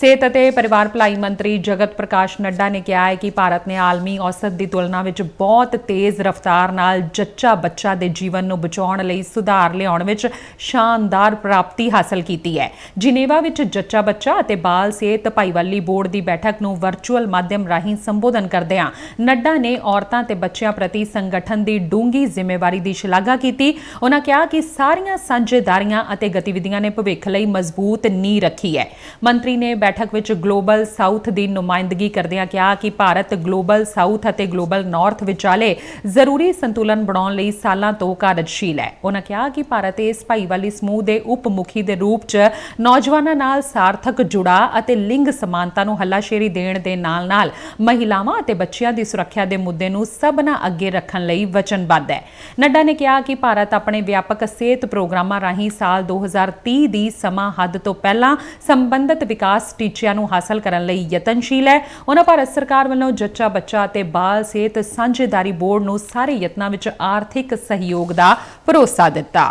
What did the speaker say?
ਸਿਹਤ ਅਤੇ ਪਰਿਵਾਰ ਭਲਾਈ ਮੰਤਰੀ ਜਗਤ ਪ੍ਰਕਾਸ਼ ਨੱਡਾ ਨੇ ਕਿਹਾ ਹੈ ਕਿ ਭਾਰਤ ਨੇ ਆਲਮੀ ਔਸਤ ਦੀ ਤੁਲਨਾ ਵਿੱਚ ਬਹੁਤ ਤੇਜ਼ ਰਫ਼ਤਾਰ ਨਾਲ ਜੱਚਾ ਬੱਚਾ ਦੇ ਜੀਵਨ ਨੂੰ ਬਚਾਉਣ ਲਈ ਸੁਧਾਰ ਲਿਆਉਣ ਵਿੱਚ ਸ਼ਾਨਦਾਰ ਪ੍ਰਾਪਤੀ ਹਾਸਲ ਕੀਤੀ ਹੈ। ਜਿਨੇਵਾ ਵਿੱਚ ਜੱਚਾ ਬੱਚਾ ਅਤੇ ਬਾਲ ਸਿਹਤ ਭਾਈਵਾਲੀ ਬੋਰਡ ਦੀ ਬੈਠਕ ਨੂੰ ਵਰਚੁਅਲ ਮਾਧਿਅਮ ਰਾਹੀਂ ਸੰਬੋਧਨ ਕਰਦਿਆਂ ਨੱਡਾ ਨੇ ਔਰਤਾਂ ਤੇ ਬੱਚਿਆਂ ਪ੍ਰਤੀ ਸੰਗਠਨ ਦੀ ਡੂੰਗੀ ਜ਼ਿੰਮੇਵਾਰੀ ਦੀ ਸ਼ਲਾਘਾ ਕੀਤੀ। ਉਹਨਾਂ ਕਿਹਾ ਕਿ ਸਾਰੀਆਂ ਸਾਂਝੇਦਾਰੀਆਂ ਅਤੇ ਗਤੀਵਿਧੀਆਂ ਨੇ ਭਵਿੱਖ ਲਈ ਮਜ਼ਬੂਤ ਨੀਂਹ ਰੱਖੀ ਹੈ। ਮੰਤਰੀ ਨੇ ਬੈਠਕ ਵਿੱਚ ਗਲੋਬਲ ਸਾਊਥ ਦੀ ਨੁਮਾਇੰਦਗੀ ਕਰਦਿਆਂ ਕਿਹਾ ਕਿ ਭਾਰਤ ਗਲੋਬਲ ਸਾਊਥ ਅਤੇ ਗਲੋਬਲ ਨਾਰਥ ਵਿਚਾਲੇ ਜ਼ਰੂਰੀ ਸੰਤੁਲਨ ਬਣਾਉਣ ਲਈ ਸਾਲਾਂ ਤੋਂ ਕਾਰਜਸ਼ੀਲ ਹੈ। ਉਹਨਾਂ ਕਿਹਾ ਕਿ ਭਾਰਤ ਇਸ ਭਾਈਵਾਲੀ ਸਮੂਹ ਦੇ ਉਪ ਮੁਖੀ ਦੇ ਰੂਪ 'ਚ ਨੌਜਵਾਨਾਂ ਨਾਲ ਸਾਰਥਕ ਜੁੜਾਅ ਅਤੇ ਲਿੰਗ ਸਮਾਨਤਾ ਨੂੰ ਹੱਲਾਸ਼ੇਰੀ ਦੇਣ ਦੇ ਨਾਲ-ਨਾਲ ਮਹਿਲਾਵਾਂ ਅਤੇ ਬੱਚਿਆਂ ਦੀ ਸੁਰੱਖਿਆ ਦੇ ਮੁੱਦੇ ਨੂੰ ਸਭਨਾ ਅੱਗੇ ਰੱਖਣ ਲਈ ਵਚਨਬੱਧ ਹੈ। ਨੱਡਾ ਨੇ ਕਿਹਾ ਕਿ ਭਾਰਤ ਆਪਣੇ ਵਿਆਪਕ ਸਿਹਤ ਪ੍ਰੋਗਰਾਮਾਂ ਰਾਹੀਂ ਸਾਲ 2030 ਦੀ ਸਮਾਂ ਹੱਦ ਤੋਂ ਪਹਿਲਾਂ ਸੰਬੰਧਿਤ ਵਿਕਾਸ ਟੀਚਿਆਂ ਨੂੰ ਹਾਸਲ ਕਰਨ ਲਈ ਯਤਨਸ਼ੀਲ ਹੈ। ਉਹਨਾਂ ਭਾਰਤ ਸਰਕਾਰ ਵੱਲੋਂ ਜੱਚਾ ਬੱਚਾ ਅਤੇ ਬਾਲ ਸਿਹਤ ਸਾਂਝੇਦਾਰੀ ਬੋਰਡ ਨੂੰ ਸਾਰੇ ਯਤਨਾਂ ਵਿੱਚ ਆਰਥਿਕ ਸਹਿਯੋਗ ਦਾ ਭਰੋਸਾ ਦਿੱਤਾ।